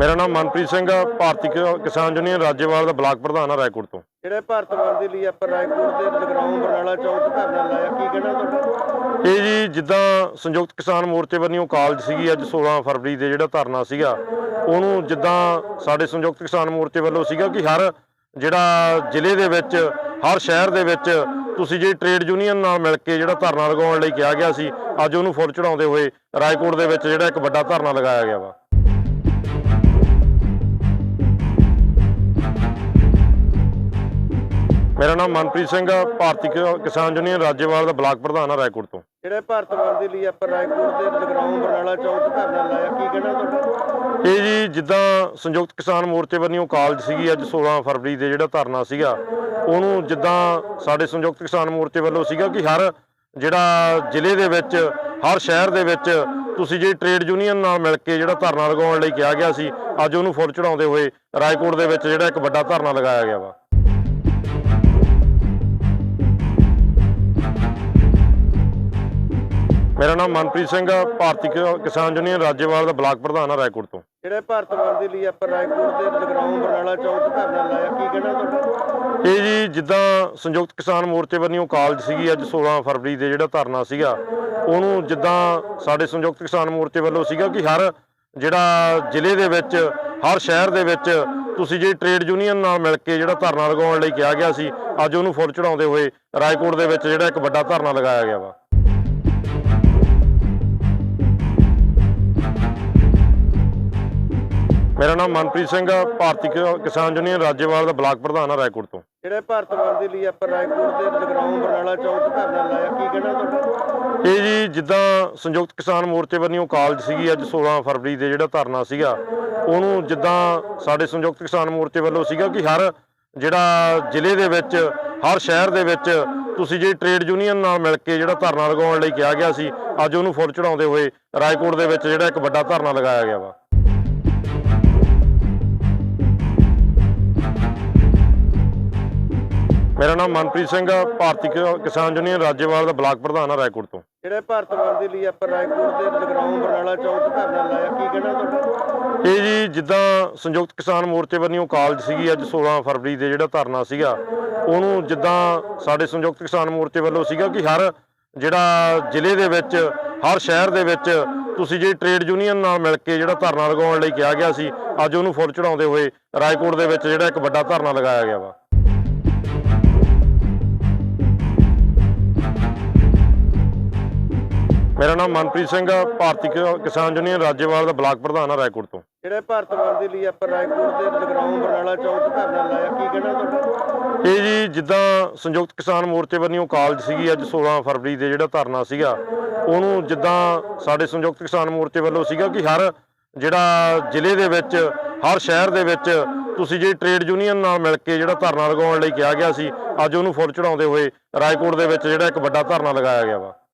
ਮੇਰਾ ਨਾਮ ਮਨਪ੍ਰੀਤ ਸਿੰਘ ਆ ਭਾਰਤੀ ਕਿ- ਕਿਸਾਨ ਯੂਨੀਅਨ ਰਾਜੇਵਾਲ ਦਾ ਬਲਾਕ ਪ੍ਰਧਾਨ ਆ ਰਾਏਕੋਟ ਤੋਂ। ਜਿਹੜਾ ਭਾਰਤ ਬੰਦ ਦੇ ਲਈ ਆਪਾਂ ਰਾਏਕੋਟ ਦੇ ਜਗਰਾਉਂ ਬਰਨਾਲਾ ਚੌਕ 'ਚ ਧਰਨਾ ਲਾਇਆ ਕੀ ਕਹਿਣਾ ਤੁਹਾਡਾ? ਇਹ ਜੀ ਜਿੱਦਾਂ ਸੰਯੁਕਤ ਕਿਸਾਨ ਮੋਰਚੇ ਵੱਲੋਂ ਕਾਲਜ ਸੀਗੀ ਅੱਜ 16 ਫਰਵਰੀ ਦੇ ਜਿਹੜਾ ਧਰਨਾ ਸੀਗਾ ਉਹਨੂੰ ਜਿੱਦਾਂ ਸਾਡੇ ਸੰਯੁਕਤ ਕਿਸਾਨ ਮੋਰਚੇ ਵੱਲੋਂ ਸੀਗਾ ਕਿ ਹਰ ਜਿਹੜਾ ਜ਼ਿਲ੍ਹੇ ਦੇ ਵਿੱਚ ਹਰ ਸ਼ਹਿਰ ਦੇ ਵਿੱਚ ਤੁਸੀਂ ਜੇ ਟ੍ਰੇਡ ਯੂਨੀਅਨ ਨਾਲ ਮਿਲ ਕੇ ਜਿਹੜਾ ਧਰਨਾ ਲਗਾਉਣ ਲਈ ਕਿਹਾ ਗਿਆ ਸੀ ਅੱਜ ਉਹਨੂੰ ਫੁੱਲ ਚੜਾਉਂਦੇ ਹੋਏ ਰਾਏਕੋਟ ਦੇ ਵਿੱਚ ਜਿਹੜਾ ਇੱਕ ਵੱਡਾ ਧਰਨਾ ਲਗਾਇਆ ਗਿਆ ਵਾ। ਮੇਰਾ ਨਾਮ ਮਨਪ੍ਰੀਤ ਸਿੰਘ ਆ ਭਾਰਤੀ ਕਿ- ਕਿਸਾਨ ਯੂਨੀਅਨ ਰਾਜੇਵਾਲ ਦਾ ਬਲਾਕ ਪ੍ਰਧਾਨ ਆ ਰਾਏਕੋਟ ਤੋਂ। ਜਿਹੜਾ ਭਾਰਤ ਬੰਦ ਦੇ ਲਈ ਆਪਾਂ ਰਾਏਕੋਟ ਦੇ ਜਗਰਾਉਂ ਬਰਨਾਲਾ ਚੌਕ 'ਚ ਧਰਨਾ ਲਾਇਆ ਕੀ ਕਹਿਣਾ ਤੁਹਾਡਾ? ਇਹ ਜੀ ਜਿੱਦਾਂ ਸੰਯੁਕਤ ਕਿਸਾਨ ਮੋਰਚੇ ਵੱਲੋਂ ਕਾਲਜ ਸੀਗੀ ਅੱਜ 16 ਫਰਵਰੀ ਦੇ ਜਿਹੜਾ ਧਰਨਾ ਸੀਗਾ ਉਹਨੂੰ ਜਿੱਦਾਂ ਸਾਡੇ ਸੰਯੁਕਤ ਕਿਸਾਨ ਮੋਰਚੇ ਵੱਲੋਂ ਸੀਗਾ ਕਿ ਹਰ ਜਿਹੜਾ ਜ਼ਿਲ੍ਹੇ ਦੇ ਵਿੱਚ ਹਰ ਸ਼ਹਿਰ ਦੇ ਵਿੱਚ ਤੁਸੀਂ ਜੇ ਟ੍ਰੇਡ ਯੂਨੀਅਨ ਨਾਲ ਮਿਲ ਕੇ ਜਿਹੜਾ ਧਰਨਾ ਲਗਾਉਣ ਲਈ ਕਿਹਾ ਗਿਆ ਸੀ ਅੱਜ ਉਹਨੂੰ ਫੁੱਲ ਚੜਾਉਂਦੇ ਹੋਏ ਰਾਏਕੋਟ ਦੇ ਵਿੱਚ ਜਿਹੜਾ ਇੱਕ ਵੱਡਾ ਧਰਨਾ ਲਗਾਇਆ ਗਿਆ ਵਾ। ਮੇਰਾ ਨਾਮ ਮਨਪ੍ਰੀਤ ਸਿੰਘ ਆ ਭਾਰਤੀ ਕਿ- ਕਿਸਾਨ ਯੂਨੀਅਨ ਰਾਜੇਵਾਲ ਦਾ ਬਲਾਕ ਪ੍ਰਧਾਨ ਆ ਰਾਏਕੋਟ ਤੋਂ। ਜਿਹੜਾ ਭਾਰਤ ਬੰਦ ਦੇ ਲਈ ਆਪਾਂ ਰਾਏਕੋਟ ਦੇ ਜਗਰਾਉਂ ਬਰਨਾਲਾ ਚੌਕ 'ਚ ਧਰਨਾ ਲਾਇਆ ਕੀ ਕਹਿਣਾ ਤੁਹਾਡਾ? ਇਹ ਜੀ ਜਿੱਦਾਂ ਸੰਯੁਕਤ ਕਿਸਾਨ ਮੋਰਚੇ ਵੱਲੋਂ ਕਾਲਜ ਸੀਗੀ ਅੱਜ 16 ਫਰਵਰੀ ਦੇ ਜਿਹੜਾ ਧਰਨਾ ਸੀਗਾ ਉਹਨੂੰ ਜਿੱਦਾਂ ਸਾਡੇ ਸੰਯੁਕਤ ਕਿਸਾਨ ਮੋਰਚੇ ਵੱਲੋਂ ਸੀਗਾ ਕਿ ਹਰ ਜਿਹੜਾ ਜ਼ਿਲ੍ਹੇ ਦੇ ਵਿੱਚ ਹਰ ਸ਼ਹਿਰ ਦੇ ਵਿੱਚ ਤੁਸੀਂ ਜੇ ਟ੍ਰੇਡ ਯੂਨੀਅਨ ਨਾਲ ਮਿਲ ਕੇ ਜਿਹੜਾ ਧਰਨਾ ਲਗਾਉਣ ਲਈ ਕਿਹਾ ਗਿਆ ਸੀ ਅੱਜ ਉਹਨੂੰ ਫੁੱਲ ਚੜਾਉਂਦੇ ਹੋਏ ਰਾਏਕੋਟ ਦੇ ਵਿੱਚ ਜਿਹੜਾ ਇੱਕ ਵੱਡਾ ਧਰਨਾ ਲਗਾਇਆ ਗਿਆ ਵਾ। ਮੇਰਾ ਨਾਮ ਮਨਪ੍ਰੀਤ ਸਿੰਘ ਆ ਭਾਰਤੀ ਕਿ- ਕਿਸਾਨ ਯੂਨੀਅਨ ਰਾਜੇਵਾਲ ਦਾ ਬਲਾਕ ਪ੍ਰਧਾਨ ਆ ਰਾਏਕੋਟ ਤੋਂ। ਜਿਹੜਾ ਭਾਰਤ ਬੰਦ ਦੇ ਲਈ ਆਪਾਂ ਰਾਏਕੋਟ ਦੇ ਜਗਰਾਉਂ ਬਰਨਾਲਾ ਚੌਕ 'ਚ ਧਰਨਾ ਲਾਇਆ ਕੀ ਕਹਿਣਾ ਤੁਹਾਡਾ? ਇਹ ਜੀ ਜਿੱਦਾਂ ਸੰਯੁਕਤ ਕਿਸਾਨ ਮੋਰਚੇ ਵੱਲੋਂ ਕਾਲਜ ਸੀਗੀ ਅੱਜ 16 ਫਰਵਰੀ ਦੇ ਜਿਹੜਾ ਧਰਨਾ ਸੀਗਾ ਉਹਨੂੰ ਜਿੱਦਾਂ ਸਾਡੇ ਸੰਯੁਕਤ ਕਿਸਾਨ ਮੋਰਚੇ ਵੱਲੋਂ ਸੀਗਾ ਕਿ ਹਰ ਜਿਹੜਾ ਜ਼ਿਲ੍ਹੇ ਦੇ ਵਿੱਚ ਹਰ ਸ਼ਹਿਰ ਦੇ ਵਿੱਚ ਤੁਸੀਂ ਜੇ ਟ੍ਰੇਡ ਯੂਨੀਅਨ ਨਾਲ ਮਿਲ ਕੇ ਜਿਹੜਾ ਧਰਨਾ ਲਗਾਉਣ ਲਈ ਕਿਹਾ ਗਿਆ ਸੀ ਅੱਜ ਉਹਨੂੰ ਫੁੱਲ ਚੜਾਉਂਦੇ ਹੋਏ ਰਾਏਕੋਟ ਦੇ ਵਿੱਚ ਜਿਹੜਾ ਇੱਕ ਵੱਡਾ ਧਰਨਾ ਲਗਾਇਆ ਗਿਆ ਵਾ। ਮੇਰਾ ਨਾਮ ਮਨਪ੍ਰੀਤ ਸਿੰਘ ਆ ਭਾਰਤੀ ਕਿ- ਕਿਸਾਨ ਯੂਨੀਅਨ ਰਾਜੇਵਾਲ ਦਾ ਬਲਾਕ ਪ੍ਰਧਾਨ ਆ ਰਾਏਕੋਟ ਤੋਂ। ਜਿਹੜਾ ਭਾਰਤ ਬੰਦ ਦੇ ਲਈ ਆਪਾਂ ਰਾਏਕੋਟ ਦੇ ਜਗਰਾਉਂ ਬਰਨਾਲਾ ਚੌਕ 'ਚ ਧਰਨਾ ਲਾਇਆ ਕੀ ਕਹਿਣਾ ਤੁਹਾਡਾ? ਇਹ ਜੀ ਜਿੱਦਾਂ ਸੰਯੁਕਤ ਕਿਸਾਨ ਮੋਰਚੇ ਵੱਲੋਂ ਕਾਲਜ ਸੀਗੀ ਅੱਜ 16 ਫਰਵਰੀ ਦੇ ਜਿਹੜਾ ਧਰਨਾ ਸੀਗਾ ਉਹਨੂੰ ਜਿੱਦਾਂ ਸਾਡੇ ਸੰਯੁਕਤ ਕਿਸਾਨ ਮੋਰਚੇ ਵੱਲੋਂ ਸੀਗਾ ਕਿ ਹਰ ਜਿਹੜਾ ਜ਼ਿਲ੍ਹੇ ਦੇ ਵਿੱਚ ਹਰ ਸ਼ਹਿਰ ਦੇ ਵਿੱਚ ਤੁਸੀਂ ਜੇ ਟ੍ਰੇਡ ਯੂਨੀਅਨ ਨਾਲ ਮਿਲ ਕੇ ਜਿਹੜਾ ਧਰਨਾ ਲਗਾਉਣ ਲਈ ਕਿਹਾ ਗਿਆ ਸੀ ਅੱਜ ਉਹਨੂੰ ਫੁੱਲ ਚੜਾਉਂਦੇ ਹੋਏ ਰਾਏਕੋਟ ਦੇ ਵਿੱਚ ਜਿਹੜਾ ਇੱਕ ਵੱਡਾ ਧਰਨਾ ਲਗਾਇਆ ਗਿਆ ਵਾ। ਮੇਰਾ ਨਾਮ ਮਨਪ੍ਰੀਤ ਸਿੰਘ ਆ ਭਾਰਤੀ ਕਿ- ਕਿਸਾਨ ਯੂਨੀਅਨ ਰਾਜੇਵਾਲ ਦਾ ਬਲਾਕ ਪ੍ਰਧਾਨ ਆ ਰਾਏਕੋਟ ਤੋਂ। ਜਿਹੜਾ ਭਾਰਤ ਬੰਦ ਦੇ ਲਈ ਆਪਾਂ ਰਾਏਕੋਟ ਦੇ ਜਗਰਾਉਂ ਬਰਨਾਲਾ ਚੌਕ 'ਚ ਧਰਨਾ ਲਾਇਆ ਕੀ ਕਹਿਣਾ ਤੁਹਾਡਾ? ਇਹ ਜੀ ਜਿੱਦਾਂ ਸੰਯੁਕਤ ਕਿਸਾਨ ਮੋਰਚੇ ਵੱਲੋਂ ਕਾਲਜ ਸੀਗੀ ਅੱਜ 16 ਫਰਵਰੀ ਦੇ ਜਿਹੜਾ ਧਰਨਾ ਸੀਗਾ ਉਹਨੂੰ ਜਿੱਦਾਂ ਸਾਡੇ ਸੰਯੁਕਤ ਕਿਸਾਨ ਮੋਰਚੇ ਵੱਲੋਂ ਸੀਗਾ ਕਿ ਹਰ ਜਿਹੜਾ ਜ਼ਿਲ੍ਹੇ ਦੇ ਵਿੱਚ ਹਰ ਸ਼ਹਿਰ ਦੇ ਵਿੱਚ ਤੁਸੀਂ ਜੇ ਟ੍ਰੇਡ ਯੂਨੀਅਨ ਨਾਲ ਮਿਲ ਕੇ ਜਿਹੜਾ ਧਰਨਾ ਲਗਾਉਣ ਲਈ ਕਿਹਾ ਗਿਆ ਸੀ ਅੱਜ ਉਹਨੂੰ ਫੁੱਲ ਚੜਾਉਂਦੇ ਹੋਏ ਰਾਏਕੋਟ ਦੇ ਵਿੱਚ ਜਿਹੜਾ ਇੱਕ ਵੱਡਾ ਧਰਨਾ ਲਗਾਇਆ ਗਿਆ ਵਾ।